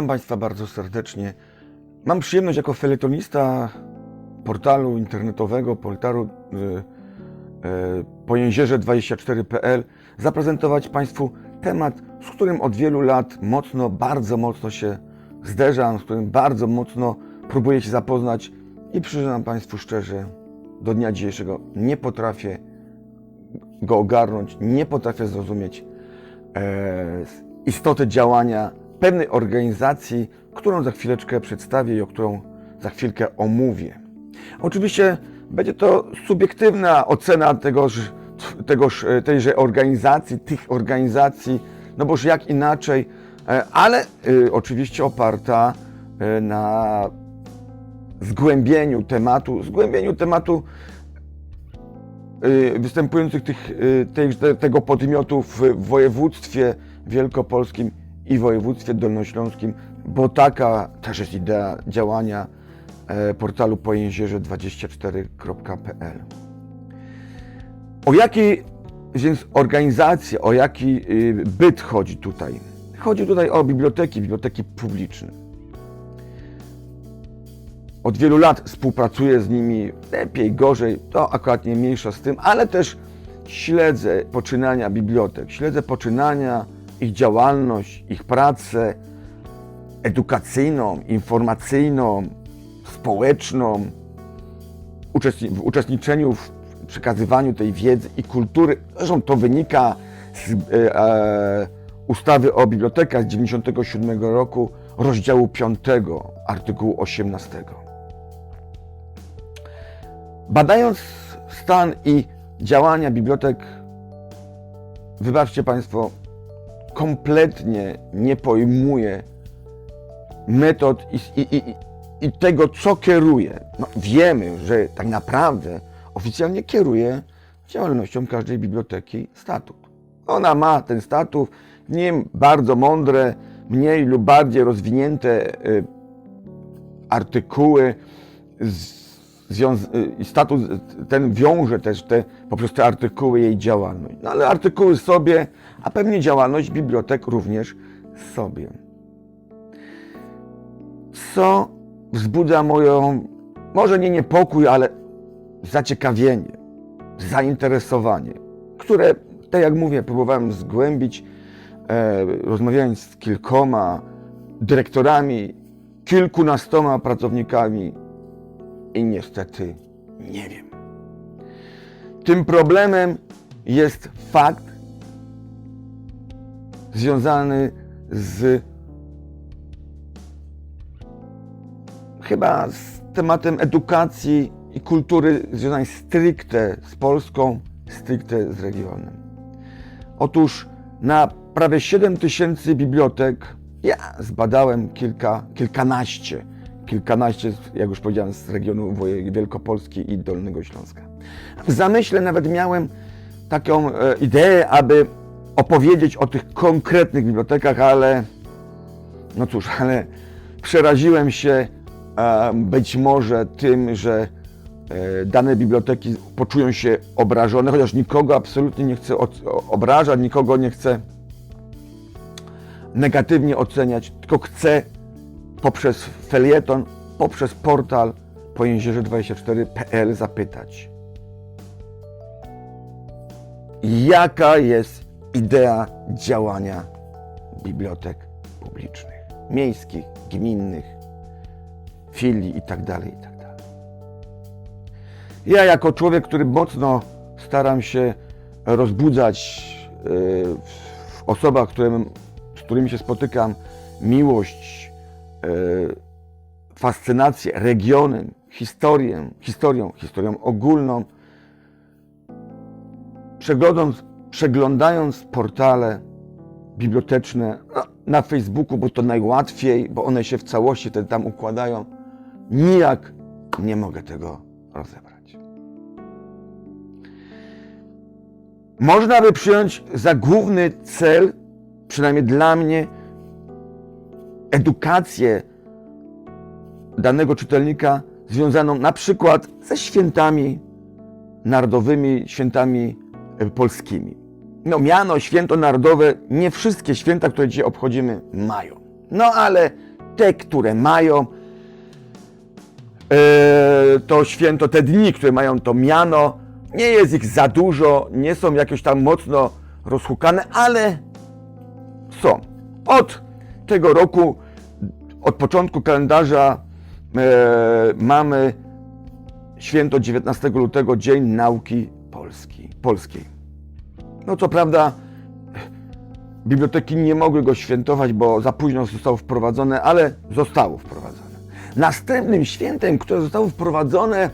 Witam Państwa bardzo serdecznie. Mam przyjemność jako felietonista portalu internetowego, portalu y, y, pojęzierze24.pl zaprezentować Państwu temat, z którym od wielu lat mocno, bardzo mocno się zderzam, z którym bardzo mocno próbuję się zapoznać i przyznam Państwu szczerze, do dnia dzisiejszego nie potrafię go ogarnąć, nie potrafię zrozumieć e, istoty działania pewnej organizacji, którą za chwileczkę przedstawię i o którą za chwilkę omówię. Oczywiście będzie to subiektywna ocena tegoż, tegoż, e, tejże organizacji, tych organizacji, no boż jak inaczej, e, ale e, oczywiście oparta na zgłębieniu tematu, zgłębieniu tematu występujących tych, tej, te- tego podmiotu w województwie wielkopolskim i województwie dolnośląskim, bo taka też jest idea działania e, portalu pojęzierze24.pl. O jakiej więc organizację, o jaki y, byt chodzi tutaj? Chodzi tutaj o biblioteki, biblioteki publiczne. Od wielu lat współpracuję z nimi, lepiej, gorzej, to akurat nie mniejsza z tym, ale też śledzę poczynania bibliotek, śledzę poczynania, ich działalność, ich pracę edukacyjną, informacyjną, społeczną, w uczestniczeniu w przekazywaniu tej wiedzy i kultury. Zresztą to wynika z e, e, ustawy o bibliotekach z 1997 roku, rozdziału 5, artykułu 18. Badając stan i działania bibliotek, wybaczcie Państwo, kompletnie nie pojmuję metod i, i, i, i tego, co kieruje. No, wiemy, że tak naprawdę oficjalnie kieruje działalnością każdej biblioteki statut. Ona ma ten statut, nim bardzo mądre, mniej lub bardziej rozwinięte y, artykuły, y, statut ten wiąże też te, poprzez te artykuły jej działalność. No ale artykuły sobie, a pewnie działalność bibliotek również sobie. Co wzbudza moją, może nie niepokój, ale zaciekawienie, zainteresowanie, które, tak jak mówię, próbowałem zgłębić, e, rozmawiając z kilkoma dyrektorami, kilkunastoma pracownikami i niestety nie wiem. Tym problemem jest fakt związany z chyba z tematem edukacji i kultury związanej stricte z Polską, stricte z regionem. Otóż na prawie 7 tysięcy bibliotek ja zbadałem kilka, kilkanaście, kilkanaście, jak już powiedziałem, z regionu Wielkopolski i Dolnego Śląska. W zamyśle nawet miałem taką e, ideę, aby opowiedzieć o tych konkretnych bibliotekach, ale no cóż, ale przeraziłem się być może tym, że e, dane biblioteki poczują się obrażone, chociaż nikogo absolutnie nie chcę obrażać, nikogo nie chcę negatywnie oceniać, tylko chcę poprzez felieton, poprzez portal pojęzierze24.pl zapytać, jaka jest idea działania bibliotek publicznych, miejskich, gminnych, filii itd. itd. Ja jako człowiek, który mocno staram się rozbudzać e, w osobach, z którymi się spotykam, miłość, e, fascynację regionem, historię, historią, historią ogólną, przeglądając, przeglądając portale biblioteczne no, na Facebooku, bo to najłatwiej, bo one się w całości te tam układają, nijak nie mogę tego rozebrać. Można by przyjąć za główny cel, przynajmniej dla mnie, edukację danego czytelnika związaną na przykład ze świętami narodowymi, świętami polskimi. No miano święto narodowe, nie wszystkie święta, które dzisiaj obchodzimy, mają. No ale te, które mają e, to święto, te dni, które mają to miano, nie jest ich za dużo, nie są jakoś tam mocno rozhukane, ale są. Od tego roku, od początku kalendarza e, mamy święto 19 lutego, Dzień Nauki Polski, Polskiej. No co prawda biblioteki nie mogły go świętować, bo za późno zostało wprowadzone, ale zostało wprowadzone. Następnym świętem, które zostało wprowadzone,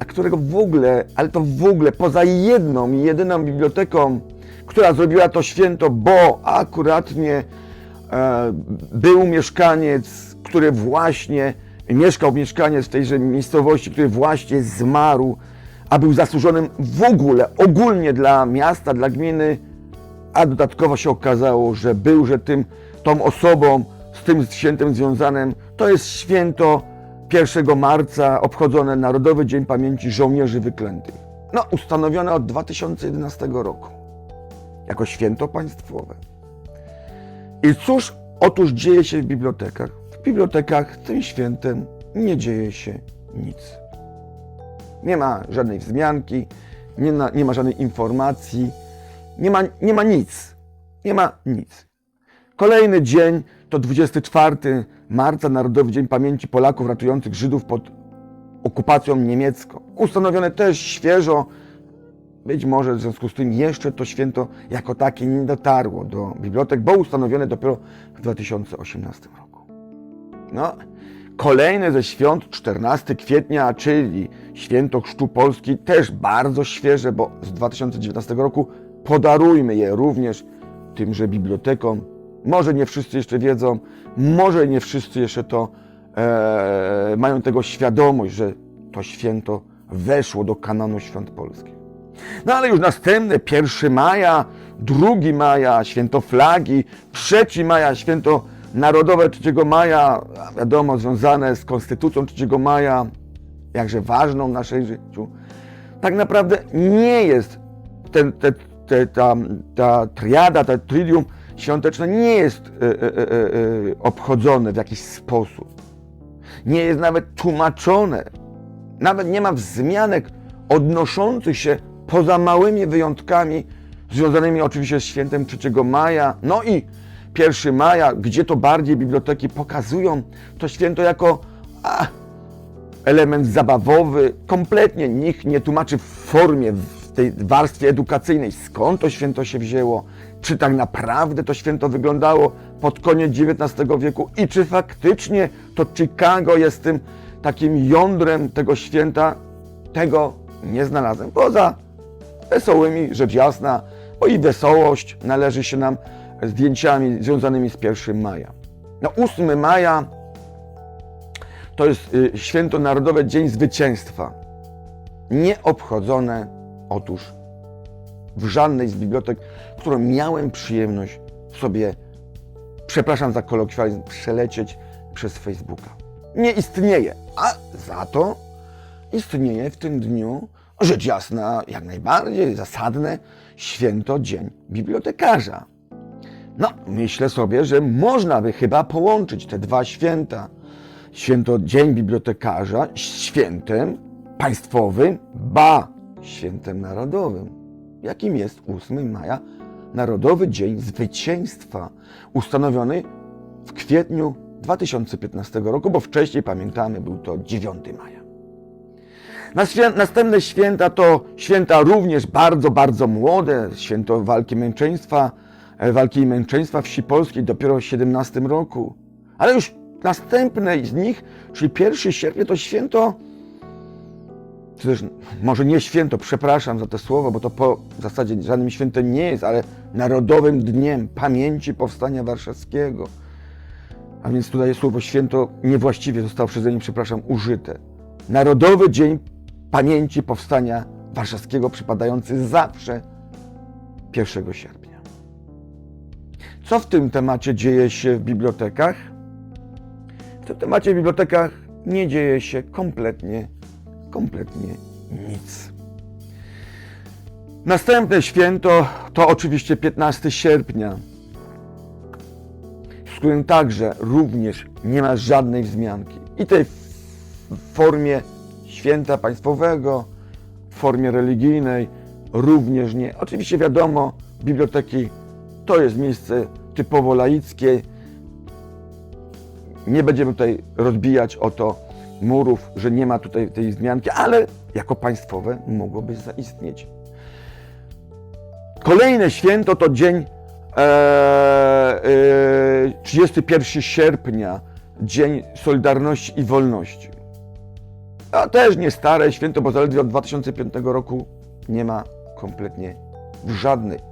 a którego w ogóle, ale to w ogóle poza jedną i jedyną biblioteką, która zrobiła to święto, bo akuratnie e, był mieszkaniec, który właśnie mieszkał mieszkaniec w tejże miejscowości, który właśnie zmarł, a był zasłużonym w ogóle, ogólnie dla miasta, dla gminy, a dodatkowo się okazało, że był, że tym, tą osobą z tym świętem związanym, to jest święto 1 marca, obchodzone Narodowy Dzień Pamięci Żołnierzy Wyklętych. No, ustanowione od 2011 roku jako święto państwowe. I cóż otóż dzieje się w bibliotekach? W bibliotekach tym świętem nie dzieje się nic. Nie ma żadnej wzmianki, nie ma, nie ma żadnej informacji, nie ma, nie ma nic. Nie ma nic. Kolejny dzień to 24 marca, Narodowy Dzień Pamięci Polaków ratujących Żydów pod okupacją niemiecką. Ustanowione też świeżo, być może w związku z tym jeszcze to święto jako takie nie dotarło do bibliotek, bo ustanowione dopiero w 2018 roku. No, kolejne ze świąt 14 kwietnia, czyli święto Chrztu Polski, też bardzo świeże, bo z 2019 roku podarujmy je również tymże bibliotekom. Może nie wszyscy jeszcze wiedzą, może nie wszyscy jeszcze to e, mają tego świadomość, że to święto weszło do kanonu świąt polskich. No ale już następne, 1 maja, 2 maja, święto flagi, 3 maja, święto narodowe 3 maja, wiadomo, związane z konstytucją 3 maja, jakże ważną w naszej życiu. Tak naprawdę nie jest ten, te, te, ta, ta triada, ta tridium świąteczne nie jest e, e, e, obchodzone w jakiś sposób. Nie jest nawet tłumaczone. Nawet nie ma wzmianek odnoszących się poza małymi wyjątkami, związanymi oczywiście z świętem 3 maja, no i 1 maja, gdzie to bardziej biblioteki pokazują to święto jako a, element zabawowy. Kompletnie nikt nie tłumaczy w formie, w tej warstwie edukacyjnej, skąd to święto się wzięło, czy tak naprawdę to święto wyglądało pod koniec XIX wieku i czy faktycznie to Chicago jest tym takim jądrem tego święta. Tego nie znalazłem. Poza wesołymi, rzecz jasna, bo i wesołość należy się nam zdjęciami związanymi z 1 maja. No 8 maja to jest y, święto narodowe Dzień Zwycięstwa. Nie obchodzone otóż w żadnej z bibliotek, którą miałem przyjemność sobie, przepraszam za kolokwializm, przelecieć przez Facebooka. Nie istnieje, a za to istnieje w tym dniu, rzecz jasna, jak najbardziej zasadne, święto Dzień Bibliotekarza. No, myślę sobie, że można by chyba połączyć te dwa święta. Święto Dzień Bibliotekarza z świętem państwowym, ba, świętem narodowym, jakim jest 8 maja, Narodowy Dzień Zwycięstwa, ustanowiony w kwietniu 2015 roku, bo wcześniej, pamiętamy, był to 9 maja. Następne święta to święta również bardzo, bardzo młode, święto walki męczeństwa, walki i męczeństwa wsi polskiej dopiero w 17 roku. Ale już następne z nich, czyli 1 sierpnia, to święto, czy też może nie święto, przepraszam za to słowo, bo to po w zasadzie żadnym świętem nie jest, ale Narodowym Dniem Pamięci Powstania Warszawskiego. A więc tutaj słowo święto niewłaściwie zostało przeze mnie, przepraszam, użyte. Narodowy Dzień Pamięci Powstania Warszawskiego, przypadający zawsze 1 sierpnia. Co w tym temacie dzieje się w bibliotekach? W tym temacie w bibliotekach nie dzieje się kompletnie, kompletnie nic. Następne święto to oczywiście 15 sierpnia. którym także również nie ma żadnej wzmianki. I tej w formie święta państwowego, w formie religijnej również nie. Oczywiście wiadomo, biblioteki to jest miejsce typowo laickie. Nie będziemy tutaj rozbijać o to murów, że nie ma tutaj tej wzmianki, ale jako państwowe mogłoby zaistnieć. Kolejne święto to dzień e, e, 31 sierpnia, Dzień Solidarności i Wolności. A też nie stare święto, bo zaledwie od 2005 roku nie ma kompletnie w żadnej,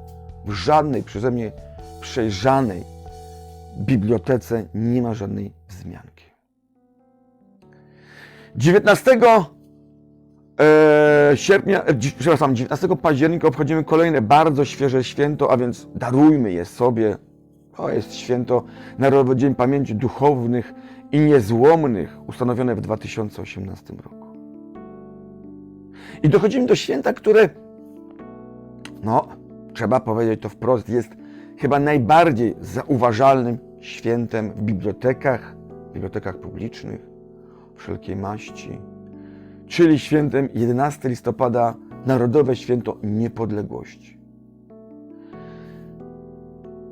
w żadnej przeze mnie przejrzanej bibliotece nie ma żadnej wzmianki. 19 e, sierpnia, e, przepraszam, 19 października obchodzimy kolejne bardzo świeże święto, a więc darujmy je sobie. To jest święto Narodowy Dzień Pamięci Duchownych i Niezłomnych, ustanowione w 2018 roku. I dochodzimy do święta, które, no, trzeba powiedzieć to wprost, jest chyba najbardziej zauważalnym świętem w bibliotekach, bibliotekach publicznych, wszelkiej maści, czyli świętem 11 listopada, Narodowe Święto Niepodległości.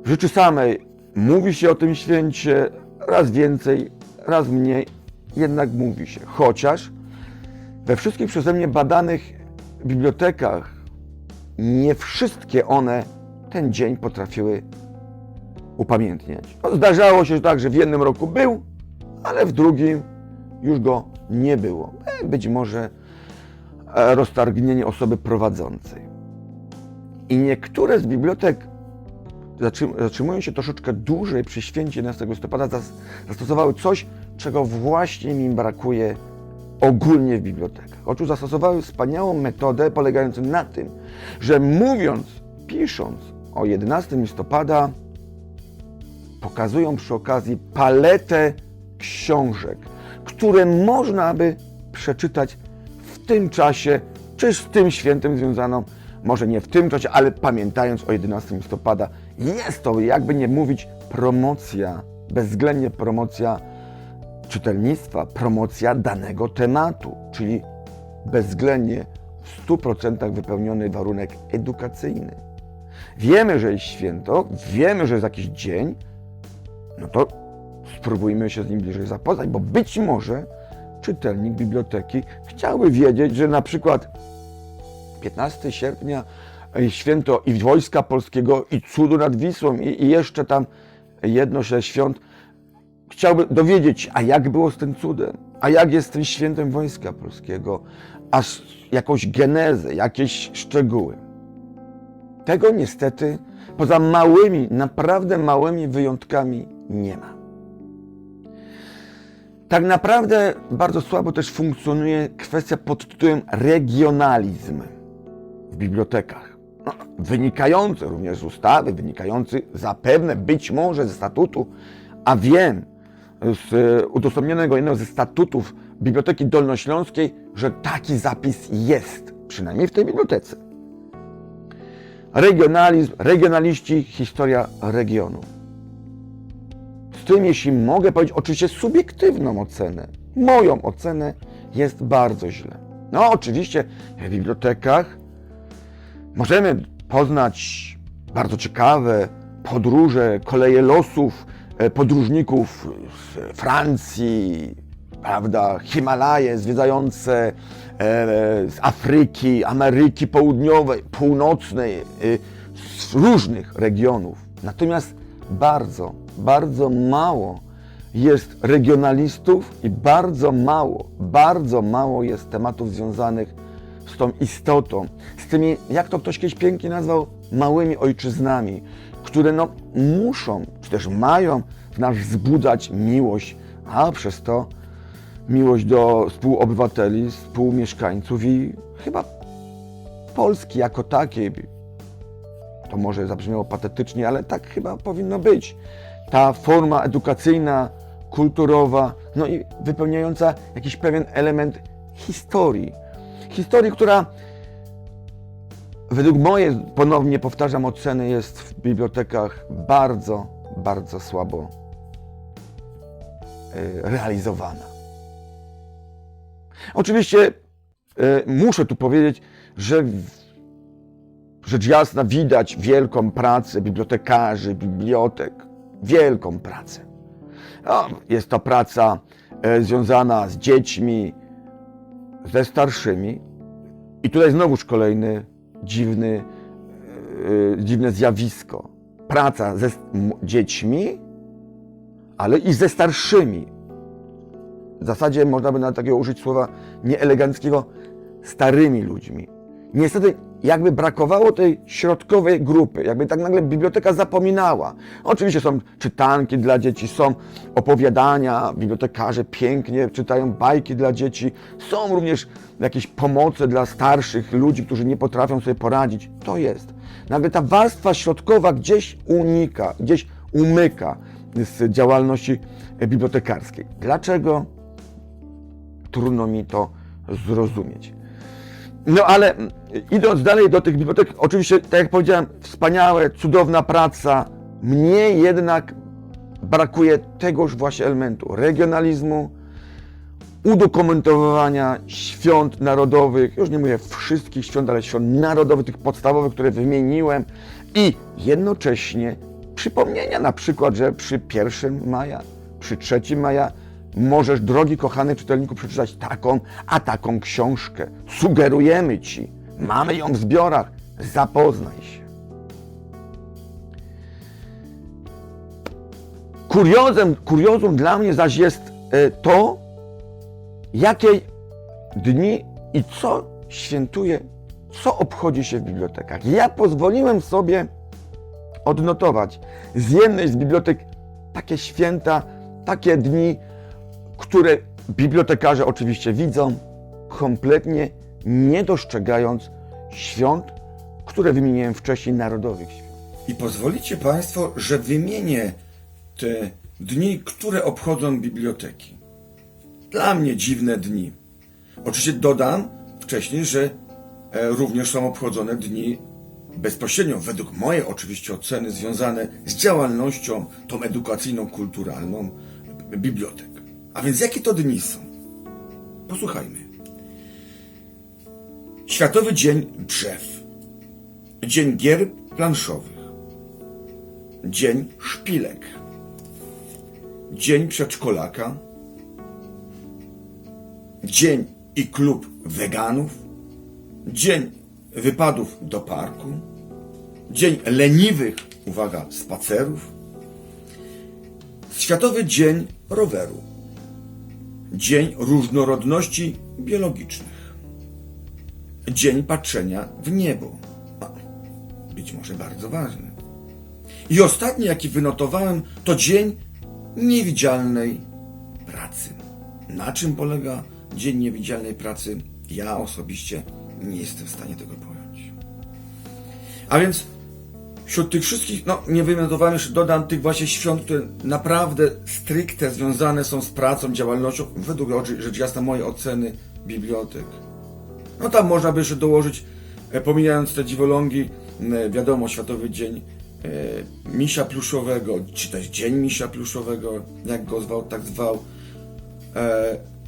W rzeczy samej mówi się o tym święcie raz więcej, raz mniej, jednak mówi się. Chociaż we wszystkich przeze mnie badanych bibliotekach nie wszystkie one ten dzień potrafiły upamiętniać. No, zdarzało się tak, że w jednym roku był, ale w drugim już go nie było. E, Być może e, roztargnienie osoby prowadzącej. I niektóre z bibliotek zatrzym- zatrzymują się troszeczkę dłużej przy święcie 11 listopada, zas- zastosowały coś, czego właśnie mi brakuje ogólnie w bibliotekach. Otóż zastosowały wspaniałą metodę polegającą na tym, że mówiąc, pisząc o 11 listopada, pokazują przy okazji paletę książek, które można by przeczytać w tym czasie, czy z tym świętem związaną, może nie w tym czasie, ale pamiętając o 11 listopada. Jest to, jakby nie mówić, promocja, bezwzględnie promocja czytelnictwa, promocja danego tematu, czyli bezwzględnie w 100% wypełniony warunek edukacyjny. Wiemy, że jest święto, wiemy, że jest jakiś dzień, no to spróbujmy się z nim bliżej zapoznać, bo być może czytelnik biblioteki chciałby wiedzieć, że na przykład 15 sierpnia e, święto i Wojska Polskiego, i cudu nad Wisłą, i, i jeszcze tam jedno ze świąt, chciałby dowiedzieć a jak było z tym cudem, a jak jest tym świętem Wojska Polskiego, a jakąś genezę, jakieś szczegóły. Tego niestety, poza małymi, naprawdę małymi wyjątkami, nie ma. Tak naprawdę bardzo słabo też funkcjonuje kwestia pod tytułem regionalizm w bibliotekach. No, wynikający również z ustawy, wynikający zapewne być może ze statutu, a wiem z e, udostępnionego jednego ze statutów Biblioteki Dolnośląskiej, że taki zapis jest, przynajmniej w tej bibliotece. Regionalizm, regionaliści, historia regionu. Z tym, jeśli mogę powiedzieć, oczywiście subiektywną ocenę, moją ocenę jest bardzo źle. No, oczywiście w bibliotekach możemy poznać bardzo ciekawe podróże, koleje losów podróżników z Francji, prawda, Himalaje zwiedzające e, z Afryki, Ameryki Południowej, Północnej, e, z różnych regionów. Natomiast bardzo, bardzo mało jest regionalistów i bardzo mało, bardzo mało jest tematów związanych z tą istotą, z tymi, jak to ktoś kiedyś pięknie nazwał, małymi ojczyznami, które no muszą, czy też mają w nas wzbudzać miłość, a przez to miłość do współobywateli, współmieszkańców i chyba Polski jako takiej. To może zabrzmiało patetycznie, ale tak chyba powinno być. Ta forma edukacyjna, kulturowa, no i wypełniająca jakiś pewien element historii. Historii, która według mojej, ponownie powtarzam, oceny jest w bibliotekach bardzo, bardzo słabo realizowana. Oczywiście e, muszę tu powiedzieć, że rzecz jasna widać wielką pracę bibliotekarzy, bibliotek, wielką pracę. No, jest to praca e, związana z dziećmi, ze starszymi. I tutaj znowuż kolejny dziwny, e, dziwne zjawisko. Praca ze dziećmi, ale i ze starszymi. W zasadzie można by na takiego użyć słowa nieeleganckiego starymi ludźmi. Niestety, jakby brakowało tej środkowej grupy, jakby tak nagle biblioteka zapominała. Oczywiście są czytanki dla dzieci, są opowiadania, bibliotekarze pięknie czytają bajki dla dzieci, są również jakieś pomoce dla starszych ludzi, którzy nie potrafią sobie poradzić. To jest. Nagle ta warstwa środkowa gdzieś unika, gdzieś umyka z działalności bibliotekarskiej. Dlaczego? Trudno mi to zrozumieć. No ale mm, idąc dalej do tych bibliotek, oczywiście, tak jak powiedziałem, wspaniałe, cudowna praca. Mnie jednak brakuje tegoż właśnie elementu regionalizmu, udokumentowania świąt narodowych, już nie mówię wszystkich świąt, ale świąt narodowych, tych podstawowych, które wymieniłem i jednocześnie przypomnienia na przykład, że przy 1 maja, przy 3 maja możesz, drogi kochany czytelniku, przeczytać taką, a taką książkę. Sugerujemy Ci, mamy ją w zbiorach, zapoznaj się. Kuriozem, kuriozum dla mnie zaś jest e, to, jakie dni i co świętuje, co obchodzi się w bibliotekach. Ja pozwoliłem sobie odnotować z jednej z bibliotek takie święta, takie dni, które bibliotekarze oczywiście widzą, kompletnie nie dostrzegając świąt, które wymieniłem wcześniej, narodowych świąt. I pozwolicie Państwo, że wymienię te dni, które obchodzą biblioteki. Dla mnie dziwne dni. Oczywiście dodam wcześniej, że e, również są obchodzone dni bezpośrednio, według mojej oczywiście oceny, związane z działalnością tą edukacyjną, kulturalną bibliotek. A więc jakie to dni są? Posłuchajmy. Światowy Dzień Drzew. Dzień Gier Planszowych. Dzień Szpilek. Dzień Przedszkolaka. Dzień i klub weganów. Dzień wypadów do parku. Dzień leniwych, uwaga, spacerów. Światowy Dzień Roweru. Dzień Różnorodności Biologicznych. Dzień Patrzenia w Niebo. A, być może bardzo ważny. I ostatni, jaki wynotowałem, to Dzień Niewidzialnej Pracy. Na czym polega Dzień Niewidzialnej Pracy? Ja osobiście nie jestem w stanie tego pojąć. A więc wśród tych wszystkich, no nie wynotowałem jeszcze, dodam tych właśnie świąt, które naprawdę stricte związane są z pracą, działalnością, według rzecz jasna mojej oceny, bibliotek. No tam można by jeszcze dołożyć, e, pomijając te dziwolągi, e, wiadomo, Światowy Dzień e, Misia Pluszowego, czy też Dzień Misia Pluszowego, jak go zwał, tak zwał.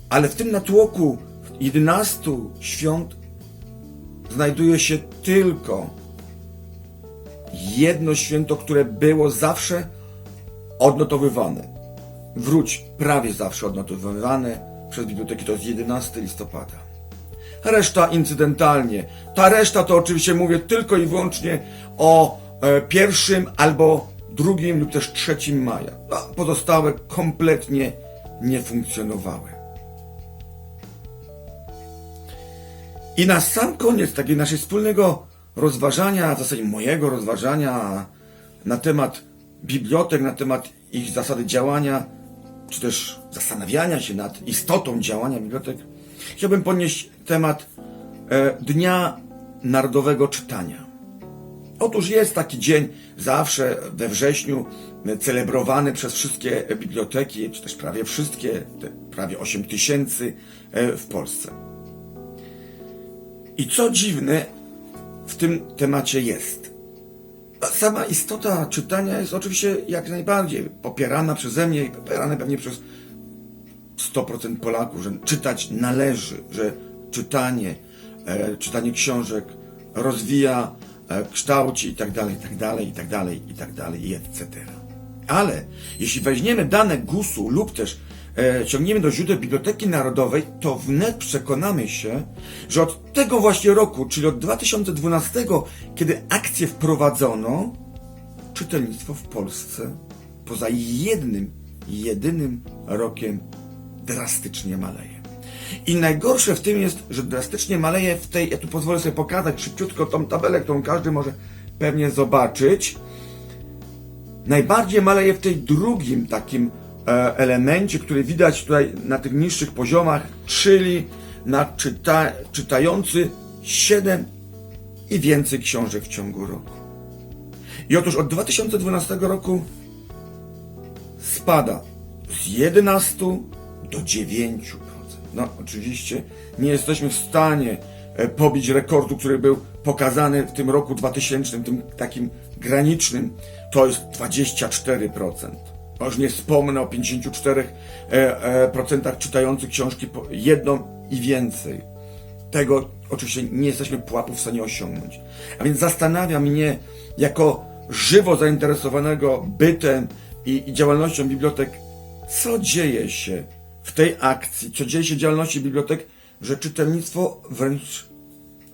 Ale w tym natłoku 11 świąt znajduje się tylko jedno święto, które było zawsze odnotowywane. Wróć, prawie zawsze odnotowywane przez biblioteki, to jest 11 listopada. Reszta incydentalnie. Ta reszta to oczywiście mówię tylko i wyłącznie o e, pierwszym albo drugim lub też trzecim maja. Pozostałe kompletnie nie funkcjonowały. I na sam koniec takiego naszego wspólnego rozważania, w zasadzie mojego rozważania na temat bibliotek, na temat ich zasady działania, czy też zastanawiania się nad istotą działania bibliotek, chciałbym podnieść temat e, Dnia Narodowego Czytania. Otóż jest taki dzień zawsze we wrześniu e, celebrowany przez wszystkie biblioteki, czy też prawie wszystkie, prawie 8 tysięcy e, w Polsce. I co dziwne w tym temacie jest. Sama istota czytania jest oczywiście jak najbardziej popierana przeze mnie i popierana pewnie przez 100% Polaków, że czytać należy, że czytanie, e, czytanie książek rozwija, e, kształci i tak dalej, i tak dalej, i tak dalej, i tak dalej, i etc. Ale jeśli weźmiemy dane GUS-u lub też e, sięgniemy do źródeł Biblioteki Narodowej, to wnet przekonamy się, że od tego właśnie roku, czyli od 2012, kiedy akcję wprowadzono, czytelnictwo w Polsce poza jednym, jedynym rokiem drastycznie maleje. I najgorsze w tym jest, że drastycznie maleje w tej, ja tu pozwolę sobie pokazać szybciutko tą tabelę, którą każdy może pewnie zobaczyć. Najbardziej maleje w tej drugim takim elemencie, który widać tutaj na tych niższych poziomach, czyli na czyta, czytający 7 i więcej książek w ciągu roku. I otóż od 2012 roku spada z 11 do 9%. No, oczywiście nie jesteśmy w stanie e, pobić rekordu, który był pokazany w tym roku 2000, tym takim granicznym. To jest 24%. A Już nie wspomnę o 54% e, e, czytających książki jedną i więcej. Tego oczywiście nie jesteśmy pułapów w stanie osiągnąć. A więc zastanawia mnie, jako żywo zainteresowanego bytem i, i działalnością bibliotek, co dzieje się w tej akcji, co dzieje się w działalności bibliotek, że czytelnictwo wręcz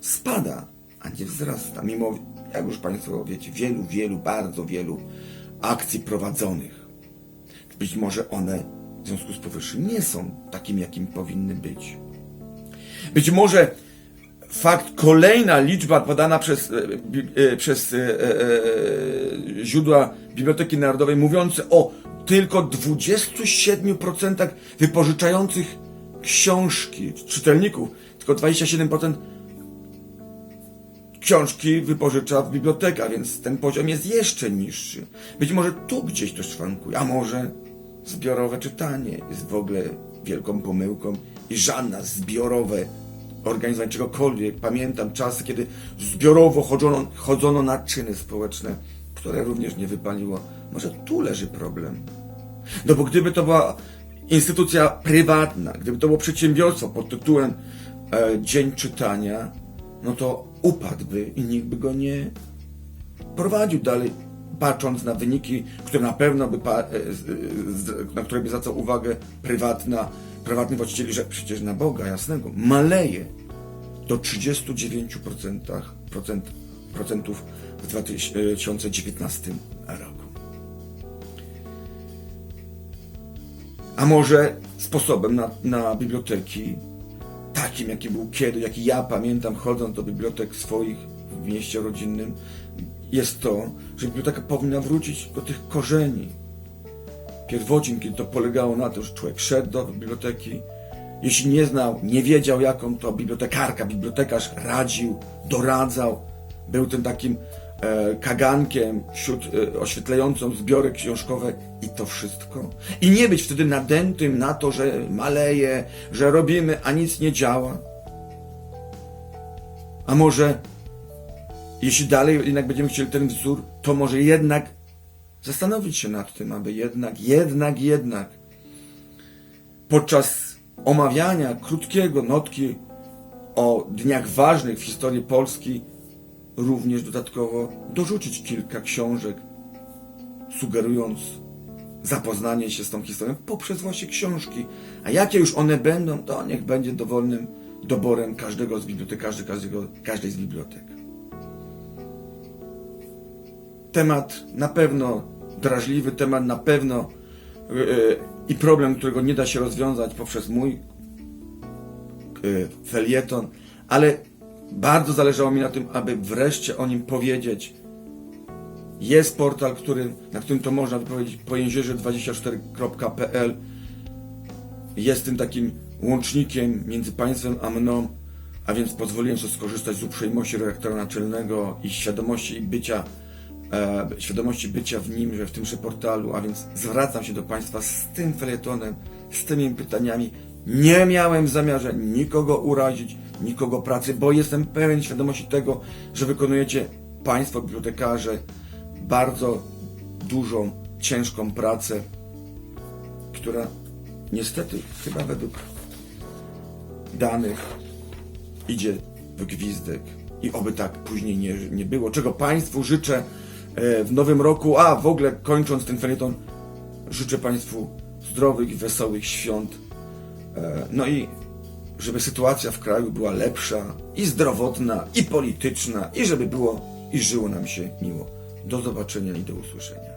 spada, a nie wzrasta, mimo, jak już Państwo wiecie, wielu, wielu, bardzo wielu akcji prowadzonych. Być może one w związku z powyższym nie są takim, jakim powinny być. Być może fakt, kolejna liczba podana przez, e, e, przez e, źródła Biblioteki Narodowej mówiące o tylko 27% wypożyczających książki, czytelników, tylko 27% książki wypożycza w bibliotekach, więc ten poziom jest jeszcze niższy. Być może tu gdzieś to szwankuje, a może zbiorowe czytanie jest w ogóle wielką pomyłką i żadna zbiorowe organizowanie czegokolwiek. Pamiętam czasy, kiedy zbiorowo chodzono, chodzono na czyny społeczne, które również nie wypaliło. Może tu leży problem. No bo gdyby to była instytucja prywatna, gdyby to było przedsiębiorstwo pod tytułem e, Dzień Czytania, no to upadłby i nikt by go nie prowadził dalej, patrząc na wyniki, które na pewno by, e, z- na które by zwracał uwagę prywatna, prywatny właściciel, że przecież na Boga jasnego maleje do 39% procent, procentów w 2019 roku. A może sposobem na, na biblioteki, takim jaki był kiedy, jaki ja pamiętam chodząc do bibliotek swoich w mieście rodzinnym, jest to, że biblioteka powinna wrócić do tych korzeni. Pierwocin, kiedy to polegało na tym, że człowiek szedł do biblioteki, jeśli nie znał, nie wiedział jaką, to bibliotekarka, bibliotekarz radził, doradzał, był tym takim e, kagankiem wśród e, oświetlającą zbiory książkowe i to wszystko. I nie być wtedy nadętym na to, że maleje, że robimy, a nic nie działa. A może, jeśli dalej jednak będziemy chcieli ten wzór, to może jednak zastanowić się nad tym, aby jednak, jednak, jednak podczas omawiania krótkiego notki o dniach ważnych w historii Polski również dodatkowo dorzucić kilka książek, sugerując zapoznanie się z tą historią poprzez właśnie książki. A jakie już one będą, to niech będzie dowolnym doborem każdego z bibliotekarzy, każdego, każdej z bibliotek. Temat na pewno drażliwy, temat na pewno yy, i problem, którego nie da się rozwiązać poprzez mój yy, felieton, ale bardzo zależało mi na tym, aby wreszcie o nim powiedzieć. Jest portal, który, na którym to można wypowiedzieć po jęzierze24.pl. Jest tym takim łącznikiem między państwem a mną, a więc pozwoliłem sobie skorzystać z uprzejmości redaktora naczelnego i świadomości bycia, e, świadomości bycia w nim, że w tymże portalu, a więc zwracam się do państwa z tym felietonem, z tymi pytaniami. Nie miałem zamiarze nikogo urazić, nikogo pracy, bo jestem pełen świadomości tego, że wykonujecie państwo, bibliotekarze, bardzo dużą, ciężką pracę, która niestety, chyba według danych idzie w gwizdek i oby tak później nie, nie było. Czego Państwu życzę w nowym roku, a w ogóle kończąc ten felieton, życzę Państwu zdrowych wesołych świąt. E, No i żeby sytuacja w kraju była lepsza i zdrowotna, i polityczna, i żeby było i żyło nam się miło. Do zobaczenia i do usłyszenia.